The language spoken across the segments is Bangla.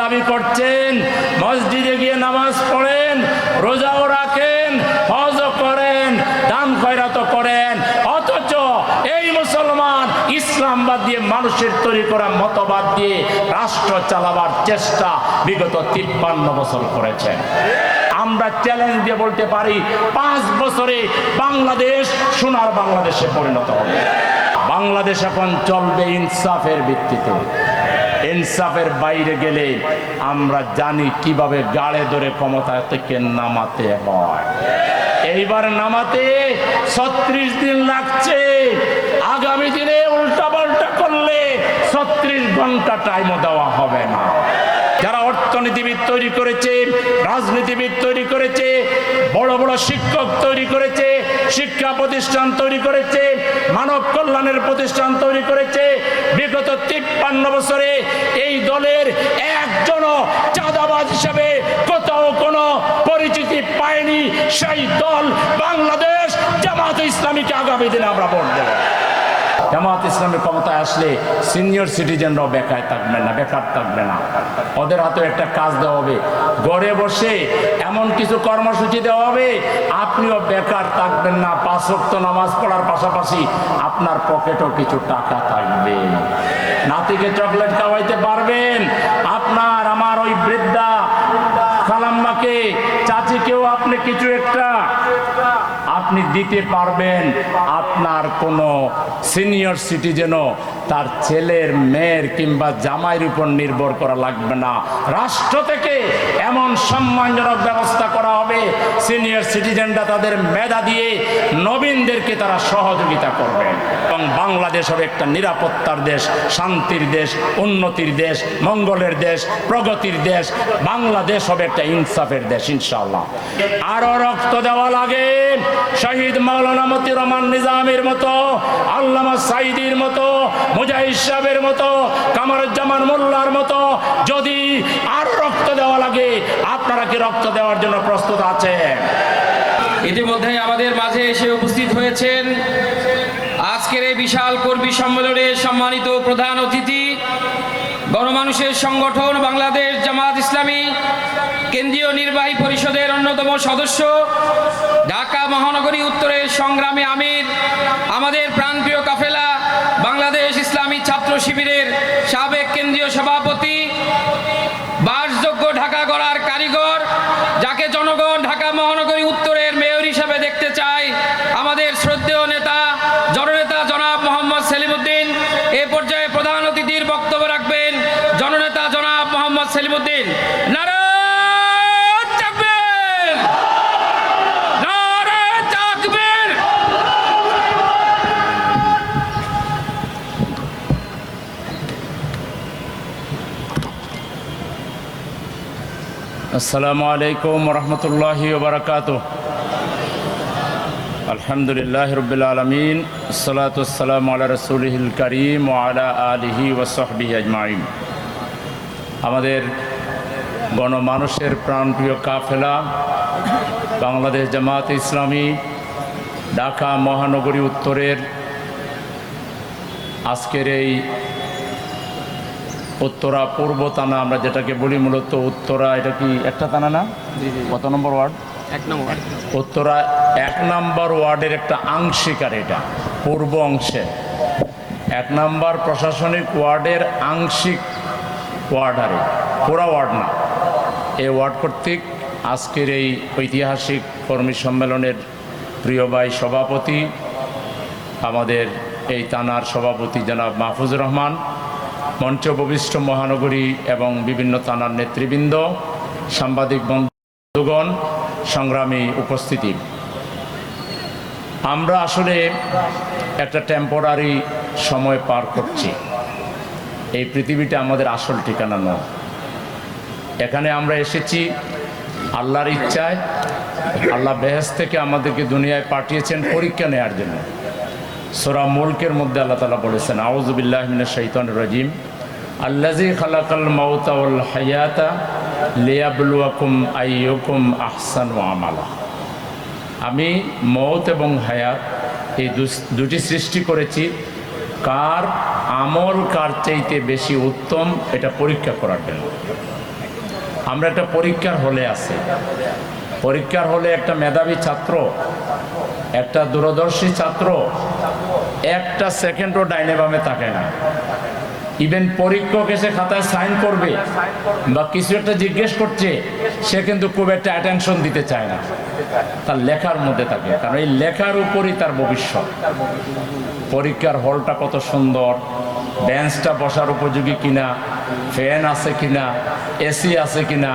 দাবি করছেন, মসজিদে গিয়ে নামাজ পড়েন, রোজাও রাখেন, হজও করেন, দান খয়রাত করেন, অথচ এই মুসলমান ইসলাম বাদ দিয়ে মানুষের তৈরি করা মতবাদ দিয়ে রাষ্ট্র চালাবার চেষ্টা বিগত তিপ্পান্ন বছর করেছেন। আমরা চ্যালেঞ্জ দিয়ে বলতে পারি, পাঁচ বছরে বাংলাদেশ সোনার বাংলাদেশে পরিণত হবে। বাংলাদেশ এখন চলবে ইনসাফের ভিত্তিতে। ইনসাফের বাইরে গেলে আমরা জানি কীভাবে গাড়ে ধরে ক্ষমতা থেকে নামাতে হয়। এইবার নামাতে ছত্রিশ দিন লাগছে। আগামী দিনে উল্টা পাল্টা করলে ছত্রিশ ঘণ্টা টাইমও দেওয়া হবে না। যারা অর্থনীতিবিদ তৈরি করেছে, রাজনীতিবিদ তৈরি করেছে, বড় বড় শিক্ষক তৈরি করেছে, শিক্ষা প্রতিষ্ঠান তৈরি করেছে, মানব কল্যাণের প্রতিষ্ঠান তৈরি করেছে, বিগত তিপ্পান্ন বছরে এই দলের একজনও চাঁদাবাজ হিসাবে কোথাও কোনো পরিচিতি পায়নি। সেই দল বাংলাদেশ জামাত ইসলামীকে আগামী দিনে আমরা ভোট জামাত ইসলামের ক্ষমতায় আসলে সিনিয়র সিটিজেনরাও বেকার থাকবে না, বেকার থাকবে না। ওদের হাতে একটা কাজ দেওয়া হবে। ঘরে বসে এমন কিছু কর্মসূচি দেওয়া হবে, আপনিও বেকার থাকবেন না, পাঁচ ওয়াক্ত নামাজ পড়ার পাশাপাশি আপনার পকেটও কিছু টাকা থাকবে। নাতিকে চকলেট খাওয়াইতে পারবেন, আপনার, আমার ওই বৃদ্ধা খালাম্মাকে, চাচিকেও আপনি কিছু একটা আপনি দিতে পারবেন আপনার কোনো সিনিয়র সিটিজেনও তার ছেলের মেয়ের কিংবা জামাইয়ের উপর নির্ভর করা লাগবে না। রাষ্ট্র থেকে এমন সম্মানজনক ব্যবস্থা করা হবে, সিনিয়র সিটিজেনরা তাদের মেধা দিয়ে নবীনদেরকে তারা সহযোগিতা করবেন এবং বাংলাদেশ হবে একটা নিরাপত্তার দেশ, শান্তির দেশ, উন্নতির দেশ, মঙ্গলের দেশ, প্রগতির দেশ, বাংলাদেশ হবে একটা ইনসাফের দেশ ইনশাল্লাহ আরও রক্ত দেওয়া লাগে। শহীদ মাওলানা মতি রহমান নিজামের মতো, আল্লামা সাইদির মতো, মুজাহিদ সাহেবের মতো, কামারুজ্জামান মোল্লার মতো, যদি আরও রক্ত দেওয়া লাগে, আপনারা কি রক্ত দেওয়ার জন্য প্রস্তুত আছে ইতিমধ্যে আমাদের মাঝে এসে উপস্থিত হয়েছেন আজকের এই বিশাল কর্মী সম্মেলনে সম্মানিত প্রধান অতিথি, গণমানুষের সংগঠন বাংলাদেশ জামাত ইসলামী কেন্দ্রীয় নির্বাহী পরিষদের অন্যতম সদস্য, ঢাকা মহানগরী উত্তরের সংগ্রামী আমির, আমাদের প্রাণপ্রিয় কাফেলা, বাংলাদেশ ইসলামী ছাত্র শিবিরের সাবেক কেন্দ্রীয় সভাপতি, বাসযোগ্য ঢাকা গড়ার কারিগর, যাকে জনগণ ঢাকা মহানগরী উত্তরের মেয়র হিসাবে দেখতে চায় আমাদের শ্রদ্ধেয় নেতা জননেতা জনাব মোহাম্মদ সেলিমুদ্দিন এ পর্যায়ে প্রধান অতিথির বক্তব্য রাখবেন জননেতা জনাব মোহাম্মদ সেলিমুদ্দিন নারায়ণ তাকবীর! নারায়ণ তাকবীর! আসসালামু আলাইকুম রহমতুল্লাহি বারকাত আলহামদুলিল্লাহ রবিল আলমিন সালাতাম আল্লাহ রসুলহিল করিম আলা আলিহি ওসহবি আজমাইন। আমাদের গণমানুষের প্রাণপ্রিয় কাফেলা, বাংলাদেশ জামাত ইসলামী, ঢাকা মহানগরী উত্তরের আজকের এই উত্তরা পূর্ব থানা আমরা যেটাকে বলি মূলত উত্তরা এটা কি একটা থানা না? কত নম্বর ওয়ার্ড? এক নম্বর উত্তরা এক নম্বর ওয়ার্ডের একটা আংশিকার এটা পূর্ব অংশে। এক নম্বর প্রশাসনিক ওয়ার্ডের আংশিক ওয়ার্ড আরে পুরা ওয়ার্ড না। এই ওয়ার্ড কর্তৃক আজকের এই ঐতিহাসিক কর্মী সম্মেলনের প্রিয় ভাই সভাপতি আমাদের এই থানার সভাপতি জনাব মাহফুজুর রহমান মঞ্চ উপবিষ্ট মহানগরী এবং বিভিন্ন থানার নেতৃবৃন্দ, সাংবাদিক বন্ধুগণ, সংগ্রামী উপস্থিতি। আমরা আসলে একটা টেম্পোরারি সময় পার করছি। এই পৃথিবীটা আমাদের আসল ঠিকানা নয়। এখানে আমরা এসেছি আল্লাহর ইচ্ছায়। আল্লাহ বেহেস থেকে আমাদেরকে দুনিয়ায় পাঠিয়েছেন পরীক্ষা নেওয়ার জন্য। সোরা মুলকের মধ্যে আল্লাহ তালা বলেছেন আউজুবিল্লাহ মিনা শৈতন রাজিম। আল্লাজি খালাকাল মাউতাউল হায়াতা লিয়াবলুয়াকুম আইয়কুম আহসান আমালা। আমি মৌত এবং হায়াত এই দুটি সৃষ্টি করেছি। কার আমল কার চাইতে বেশি উত্তম, এটা পরীক্ষা করার জন্য। আমরা একটা পরীক্ষার হলে আছি। পরীক্ষার হলে একটা মেধাবী ছাত্র, একটা দূরদর্শী ছাত্র, একটা সেকেন্ডও ডাইনে বামে তাকে না। ইভেন পরীক্ষক এসে খাতায় সাইন করবে বা কিছু একটা জিজ্ঞেস করছে, সে কিন্তু খুব একটা অ্যাটেনশন দিতে চায় না। তার লেখার মধ্যে থাকে, কারণ এই লেখার উপরই তার ভবিষ্যৎ। পরীক্ষার হলটা কত সুন্দর বেঞ্চটা বসার উপযোগী কিনা ফ্যান আছে কিনা এসি আছে কিনা,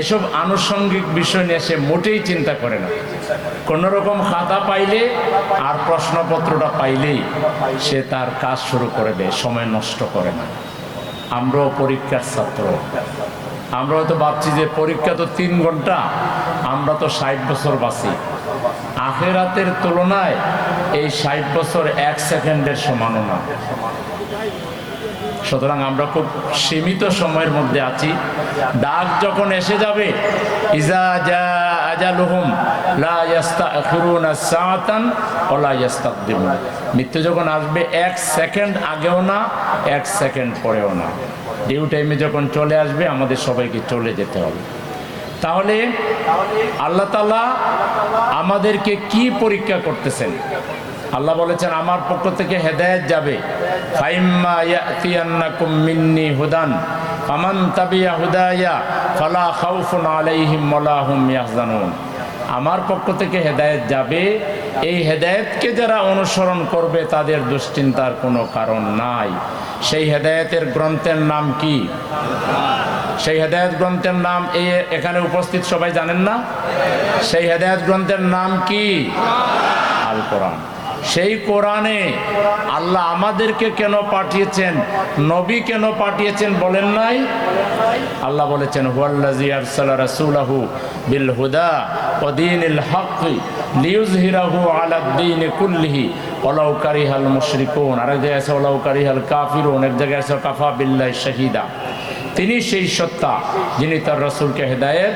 এসব আনুষঙ্গিক বিষয় নিয়ে সে মোটেই চিন্তা করে না। কোনো রকম খাতা পাইলে আর প্রশ্নপত্রটা পাইলেই সে তার কাজ শুরু করে দেয়, সময় নষ্ট করে না। আমরাও পরীক্ষার ছাত্র। আমরা হয়তো ভাবছি যে পরীক্ষা তো তিন ঘণ্টা, আমরা তো ষাট বছর বাঁচি। আখেরাতের তুলনায় এই ষাট বছর এক সেকেন্ডের সমানও না। সুতরাং আমরা খুব সীমিত সময়ের মধ্যে আছি। ডাক যখন এসে যাবে, ইজা ইয়াস্তাকদিমুন। মৃত্যু যখন আসবে, এক সেকেন্ড আগেও না, এক সেকেন্ড পরেও না। ডিউ টাইমে যখন চলে আসবে, আমাদের সবাইকে চলে যেতে হবে। তাহলে আল্লাহ তাআলা আমাদেরকে কি পরীক্ষা করতেছেন? আল্লাহ বলেছেন, আমার পক্ষ থেকে হেদায়েত যাবে। হুদান হুদায়া খাউফুন হুম আমার পক্ষ থেকে হেদায়েত যাবে। এই হেদায়েতকে যারা অনুসরণ করবে, তাদের দুশ্চিন্তার কোনো কারণ নাই। সেই হেদায়েতের গ্রন্থের নাম কি? সেই হেদায়েত গ্রন্থের নাম এই এখানে উপস্থিত সবাই জানেন না? সেই হেদায়েত গ্রন্থের নাম কি? আল কোরআন। সেই কোরআনে আল্লাহ আমাদেরকে কেন পাঠিয়েছেন? নবী কেন পাঠিয়েছেন বলেন নাই? আল্লাহ বলেছেন জায়গায় কাফিরুন। এক জায়গায় আছে তিনি সেই সত্তা যিনি তার রসুলকে হেদায়েত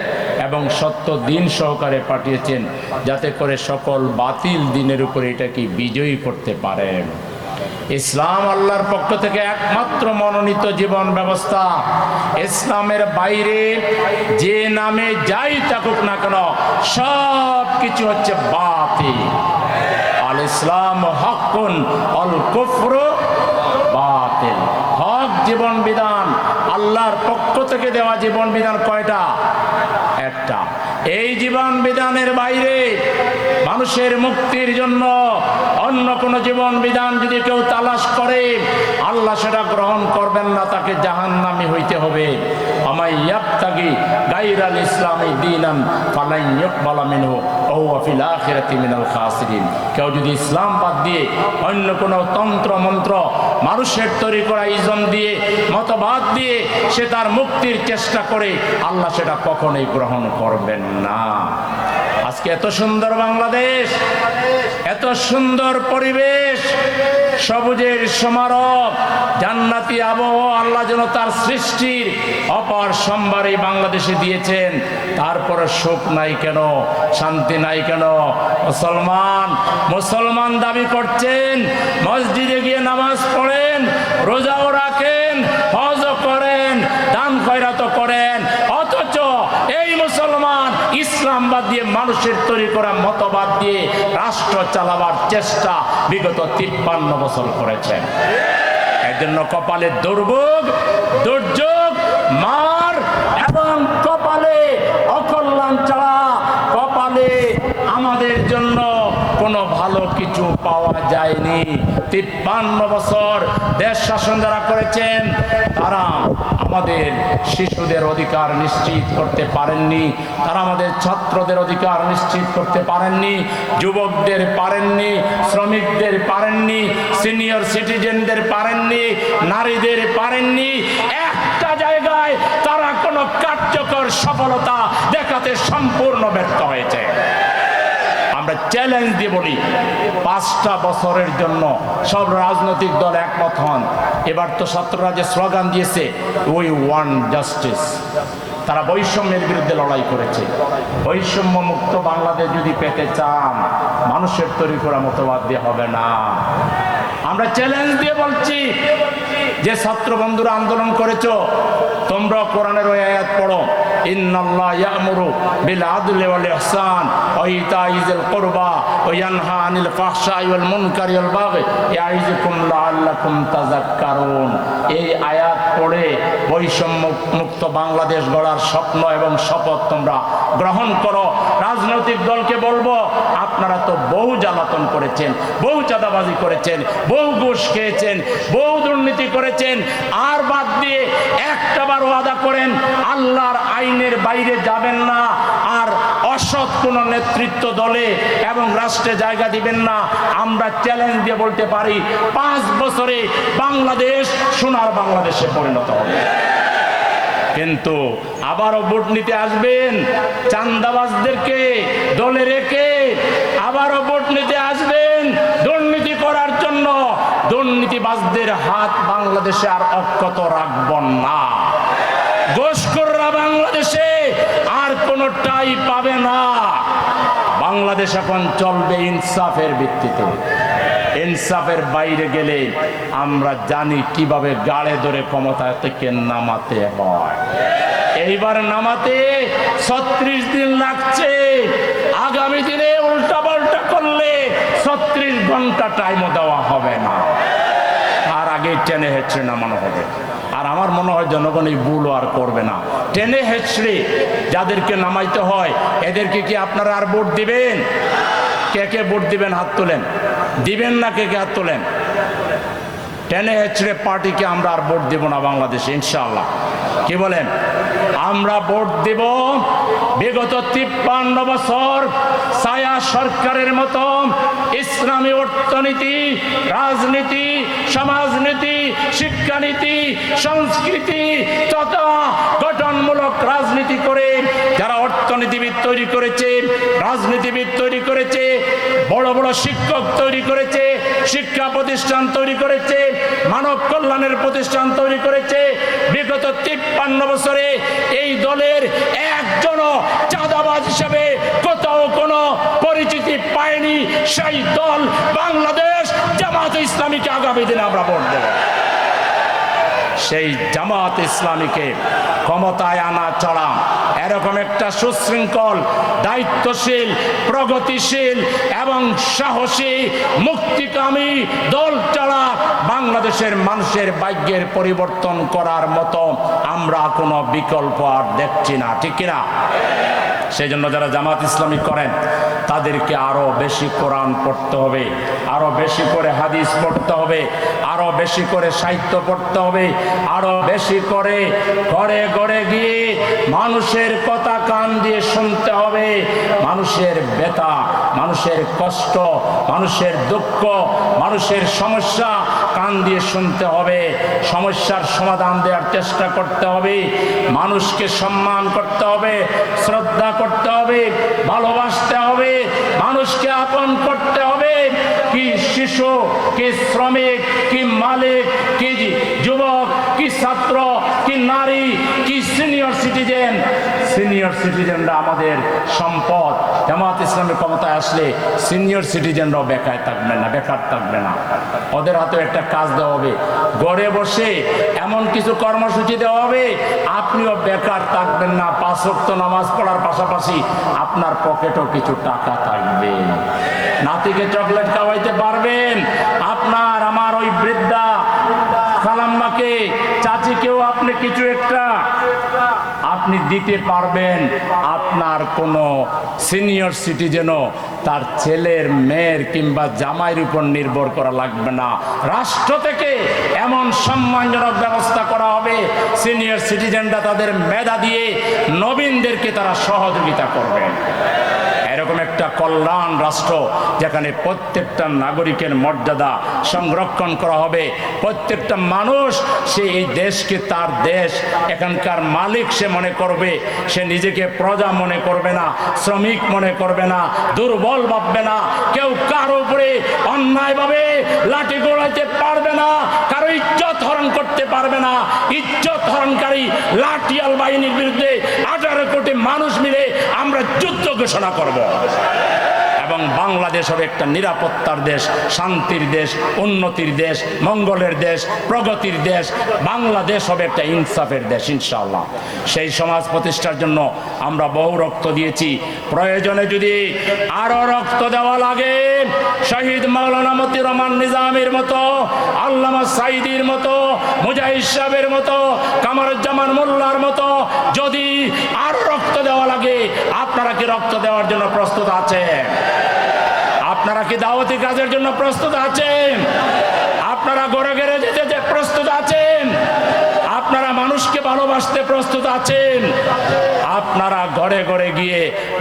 এবং সত্য দিন সহকারে পাঠিয়েছেন যাতে করে সকল বাতিল দিনের উপরে এটাকে বিজয়ী করতে পারেন ইসলাম আল্লাহর পক্ষ থেকে একমাত্র মনোনীত জীবন ব্যবস্থা। ইসলামের বাইরে যে নামে যাই থাকুক না কেন সব কিছু হচ্ছে বাতিল। আল ইসলাম হকুন, অল কুফর বাতিল। হক জীবন বিধান, আল্লাহর পক্ষ থেকে দেওয়া জীবন বিধান কয়টা? একটা। এই জীবন বিধানের বাইরে মানুষের মুক্তির জন্য অন্য কোনো জীবন বিধান যদি কেউ তালাশ করে, আল্লাহ সেটা গ্রহণ করবেন না, তাকে জাহান্নামি হইতে হবে। আমায় ইয়াবতাগি গাইরাল ইসলামী দিনান ফালাই ইয়কবালা মিনহু। ওয়া হুয়া ফিল আখিরাতি মিনাল খাসিরিন। কেউ যদি ইসলাম বাদ দিয়ে অন্য কোনো তন্ত্র, মন্ত্র মানুষের তৈরি করা ইজম দিয়ে, মতবাদ দিয়ে সে তার মুক্তির চেষ্টা করে, আল্লাহ সেটা কখনোই গ্রহণ করবেন না। আজকে এত সুন্দর বাংলাদেশ এত সুন্দর পরিবেশ, সবুজের সমারোহ, জান্নাতি আবহাওয়া, আল্লাহ যেন তার সৃষ্টির অপার সম্ভার বাংলাদেশে দিয়েছেন। তারপরে সুখ নাই কেন? শান্তি নাই কেন? মুসলমান মুসলমান দাবি করছেন, মসজিদে গিয়ে নামাজ পড়েন, রোজাও রাখেন, হজও করেন, দান খয়রাত করেন। ইসলাম বাদ দিয়ে মানুষের তৈরি করা মতবাদ দিয়ে রাষ্ট্র চালাবার চেষ্টা বিগত তিপ্পান্ন বছর করেছেন। এই জন্য কপালে দুর্ভোগ, দুর্যোগ, মার এবং কপালে অকল্যাণ ছাড়া কপালে আমাদের জন্য কোনো ভালো কিছু পাওয়া যায়নি। তিপ্পান্ন বছর দেশ শাসন যারা করেছেন তারা আমাদের শিশুদের অধিকার নিশ্চিত করতে পারেননি, তারা আমাদের ছাত্রদের অধিকার নিশ্চিত করতে পারেননি, যুবকদের পারেননি, শ্রমিকদের পারেননি, সিনিয়র সিটিজেনদের পারেননি, নারীদের পারেননি, একটা জায়গায় তারা কোনো কার্যকর সফলতা দেখাতে সম্পূর্ণ ব্যর্থ হয়েছে। আমরা চ্যালেঞ্জ দিয়ে বলি, পাঁচটা বছরের জন্য সব রাজনৈতিক দল একমত হন। এবার তো ছাত্ররা যে স্লোগান দিয়েছে উই ওয়ান জাস্টিস তারা বৈষম্যের বিরুদ্ধে লড়াই করেছে। বৈষম্য মুক্ত বাংলাদেশ যদি পেতে চান, মানুষের তৈরি করা মতবাদ দিয়ে হবে না। আমরা চ্যালেঞ্জ দিয়ে বলছি, যে ছাত্র বন্ধুরা আন্দোলন করেছ তোমরা কোরআনের ওই আয়াত পড়ো। ইন্নাল্লাহ ইয়ামুরু বিল আদলি ওয়াল ইহসান ওয়া ইতাই যিল কুরবা, ওয়া ইয়ানহা আনিল ফাহশাই ওয়াল মুনকারি ওয়াল বাগি ইয়াইযুকুম লাআল্লাকুম তাযাক্কারুন। এই আয়াত পড়ে বৈষম্য মুক্ত বাংলাদেশ গড়ার স্বপ্ন এবং শপথ তোমরা গ্রহণ করো। রাজনৈতিক দলকে বলব, আপনারা তো বহু জ্বালাতন করেছেন, বহু চাঁদাবাজি করেছেন, বহু ঘুষ খেয়েছেন, বহু দুর্নীতি করেছেন, আর বাদ দিয়ে একটাবার ওয়াদা করেন, আল্লাহর আইনের বাইরে যাবেন না আর অসৎ কোন নেতৃত্ব দলে এবং রাষ্ট্রে জায়গা দিবেন না। আমরা চ্যালেঞ্জ দিয়ে বলতে পারি, পাঁচ বছরে বাংলাদেশ সোনার বাংলাদেশে পরিণত হবে। কিন্তু আবারও ভোট নিতে আসবেন, চান্দাবাজদেরকে দলে রেখে আবারও ভোট নিতে আসবেন, দুর্নীতি করার জন্য দুর্নীতিবাজদের হাত বাংলাদেশে আর অক্ষত রাখব না। গোসকররা বাংলাদেশে আর কোনোটাই পাবে না। বাংলাদেশ এখন চলবে ইনসাফের ভিত্তিতে। ইনসাফের বাইরে গেলে আমরা জানি কীভাবে গাড়ে ধরে ক্ষমতা থেকে নামাতে হয়। এইবার নামাতে ছত্রিশ দিন লাগছে। আগামী দিনে উল্টা পাল্টা করলে ছত্রিশ ঘণ্টা টাইমও দেওয়া হবে না। আর আগে টেনে হেঁচড়ে নামানো হবে। আর আমার মনে হয় জনগণ এই ভুল আর করবে না। টেনে হেঁচড়ে যাদেরকে নামাইতে হয়, এদেরকে কি আপনারা আর ভোট দিবেন? কে কে ভোট দিবেন হাত তোলেন? দিবেন না কে কে হাত তোলেন? টেনে হেঁচড়ে পার্টিকে আমরা আর ভোট দেব না বাংলাদেশে ইনশাল্লাহ কি বলেন? আমরা ভোট দেব। বিগত তিপ্পান্ন বছর ছায়া সরকারের মতো ইসলামী অর্থনীতি, রাজনীতি, সমাজনীতি, শিক্ষানীতি, সংস্কৃতি তথা গঠনমূলক রাজনীতি করে যারা অর্থনীতিবিদ তৈরি করেছে, রাজনীতিবিদ তৈরি করেছে, বড় বড় শিক্ষক তৈরি করেছে, শিক্ষা প্রতিষ্ঠান তৈরি করেছে, মানব কল্যাণের প্রতিষ্ঠান তৈরি করেছে বিগত তিপ্পান্ন বছরে এই দলের একজনও চাঁদাবাজ হিসাবে কোথাও কোনো পরিচিতি পায়নি। সেই দল বাংলাদেশ জামাত ইসলামীকে আগামী দিনে আমরা ভোট দেব। সেই জামাত ইসলামীকে ক্ষমতায় আনা ছাড়া এরকম একটা সুশৃঙ্খল, দায়িত্বশীল, প্রগতিশীল এবং সাহসী, মুক্তিকামী দল ছাড়া বাংলাদেশের মানুষের ভাগ্যের পরিবর্তন করার মতো আমরা কোনো বিকল্প আর দেখছি না, ঠিক কিনা? সেই জন্য যারা জামাত ইসলামী করেন তাদেরকে আরও বেশি কোরআন পড়তে হবে, আরও বেশি করে হাদিস পড়তে হবে, আরও বেশি করে সাহিত্য পড়তে হবে, আরও বেশি করে ঘরে ঘরে গিয়ে মানুষের কথা কান দিয়ে শুনতে হবে। মানুষের ব্যথা, মানুষের কষ্ট, মানুষের দুঃখ, মানুষের সমস্যা কান দিয়ে শুনতে হবে। সমস্যার সমাধান দেওয়ার চেষ্টা করতে হবে। মানুষকে সম্মান করতে হবে। শ্রদ্ধা করতে হবে, ভালোবাসতে হবে, মানুষকে আপন করতে হবে। কি শিশু, কি শ্রমিক, কি মালিক, কি যুবক কি ছাত্র, কি নারী, কি সিনিয়র সিটিজেন সিনিয়র সিটিজেনরা আমাদের সম্পদ। জামাত ইসলামের ক্ষমতায় আসলে সিনিয়র সিটিজেনরাও বেকার থাকবে না, বেকার থাকবে না। ওদের হাতে একটা কাজ দেওয়া হবে। ঘরে বসে এমন কিছু কর্মসূচি দেওয়া হবে, আপনিও বেকার থাকবেন না। পাঁচ ওয়াক্ত নামাজ পড়ার পাশাপাশি আপনার পকেটও কিছু টাকা থাকবে। নাতিকে চকলেট খাওয়াইতে পারবেন। আপনার, আমার ওই বৃদ্ধা খালাম্মাকে চাচিকেও আপনি কিছু একটা? আপনি দিতে পারবেন আপনার কোনো সিনিয়র সিটিজেনও তার ছেলের মেয়ের কিংবা জামাইয়ের উপর নির্ভর করা লাগবে না। রাষ্ট্র থেকে এমন সম্মানজনক ব্যবস্থা করা হবে, সিনিয়র সিটিজেনরা তাদের মেধা দিয়ে নবীনদেরকে তারা সহযোগিতা করবে। এরকম একটা কল্যাণ রাষ্ট্র যেখানে প্রত্যেকটা নাগরিকের মর্যাদা সংরক্ষণ করা হবে। প্রত্যেকটা মানুষ সে এই দেশকে তার দেশ, এখানকার মালিক সে মনে করবে, সে নিজেকে প্রজা মনে করবে না, শ্রমিক মনে করবে না, দুর্বল ভাববে না, কেউ কারও উপরে অন্যায়ভাবে লাঠি গোড়াইতে পারবে না, কারও ইজ্জত হরণ করতে পারবে না, ইজ্জত হরণকারী লাঠিয়াল বাহিনীর বিরুদ্ধে কোটি মানুষ মিলে আমরা যুদ্ধ ঘোষণা করব। এবং বাংলাদেশ হবে একটা নিরাপত্তার দেশ, শান্তির দেশ, উন্নতির দেশ, মঙ্গলের দেশ, প্রগতির দেশ। বাংলাদেশ হবে একটা ইনসাফের দেশ, ইনশাআল্লাহ। সেই সমাজ প্রতিষ্ঠার জন্য আমরা বহু রক্ত দিয়েছি। প্রয়োজনে যদি আরও রক্ত দেওয়া লাগে, শহীদ মাওলানা মতি রহমান নিজামের মতো, আল্লামা সাইদির মতো, মুজাহিদ সাহেবের মতো, কামারুজ্জামান মোল্লার মতো, যদি আরও রক্ত দেওয়া লাগে, আপনারা কি রক্ত দেওয়ার জন্য প্রস্তুত আছেন? আপনারা কি দাওয়াতি কাজের জন্য প্রস্তুত আছেন? আপনারা গড়ে গড়ে যেতে যে প্রস্তুত আছেন আপনারা মানুষকে ভালোবাসতে প্রস্তুত আছেন? আপনারা ঘরে ঘরে গিয়ে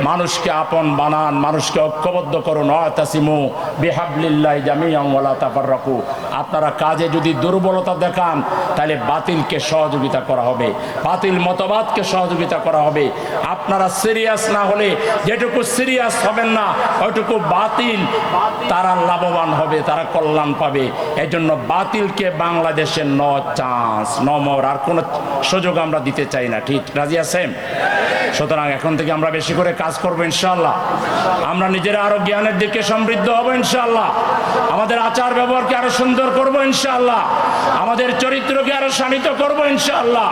মানুষকে আপন বানান, মানুষকে ঐক্যবদ্ধ করুন। অতাসিমু বিহাবলিল্লাহ জামিয়াম ওয়ালা তাফাররাকু। আপনারা কাজে যদি দুর্বলতা দেখান, তাহলে বাতিলকে সহযোগিতা করা হবে। বাতিল মতবাদকে সহযোগিতা করা হবে। আপনারা সিরিয়াস না হলে যেটুকু সিরিয়াস হবেন না, ওইটুকু বাতিল তারা লাভবান হবে, তারা কল্যাণ পাবে। এজন্য বাতিলকে বাংলাদেশের ন চান্স, নমর। আর কোনো সুযোগ আমরা দিতে চাই না। ঠিক, রাজি আছেন? সুতরাং এখন থেকে আমরা বেশি করে কাজ করব ইনশাল্লাহ আমরা নিজেরা আরও জ্ঞানের দিকে সমৃদ্ধ হব ইনশাল্লাহ আমাদের আচার ব্যবহারকে আরও সুন্দর করব ইনশাল্লাহ আমাদের চরিত্রকে আরও শানিত করব ইনশাল্লাহ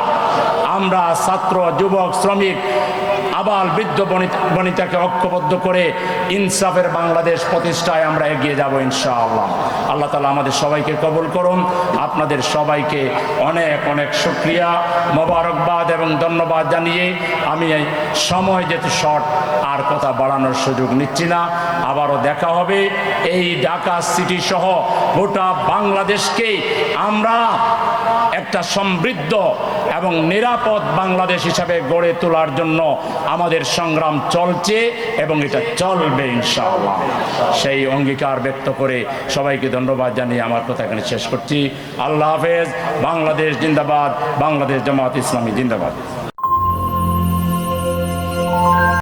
আমরা ছাত্র, যুবক, শ্রমিক আবাল বৃদ্ধ বনিতা- বনিতাকে ঐক্যবদ্ধ করে ইনসাফের বাংলাদেশ প্রতিষ্ঠায় আমরা এগিয়ে যাব ইনশাআল্লাহ। আল্লাহ তালা আমাদের সবাইকে কবুল করুন। আপনাদের সবাইকে অনেক অনেক শুক্রিয়া, মোবারকবাদ এবং ধন্যবাদ জানিয়ে আমি এই সময় যেহেতু শর্ট, আর কথা বাড়ানোর সুযোগ নিচ্ছি না, আবারও দেখা হবে এই ঢাকা সিটি সহ গোটা বাংলাদেশকে। আমরা একটা সমৃদ্ধ এবং নিরাপদ বাংলাদেশ হিসাবে গড়ে তোলার জন্য আমাদের সংগ্রাম চলছে এবং এটা চলবে ইনশাআল্লাহ। সেই অঙ্গীকার ব্যক্ত করে সবাইকে ধন্যবাদ জানিয়ে আমার কথা এখানে শেষ করছি। আল্লাহ হাফেজ। বাংলাদেশ জিন্দাবাদ। বাংলাদেশ জামাত ইসলামী জিন্দাবাদ।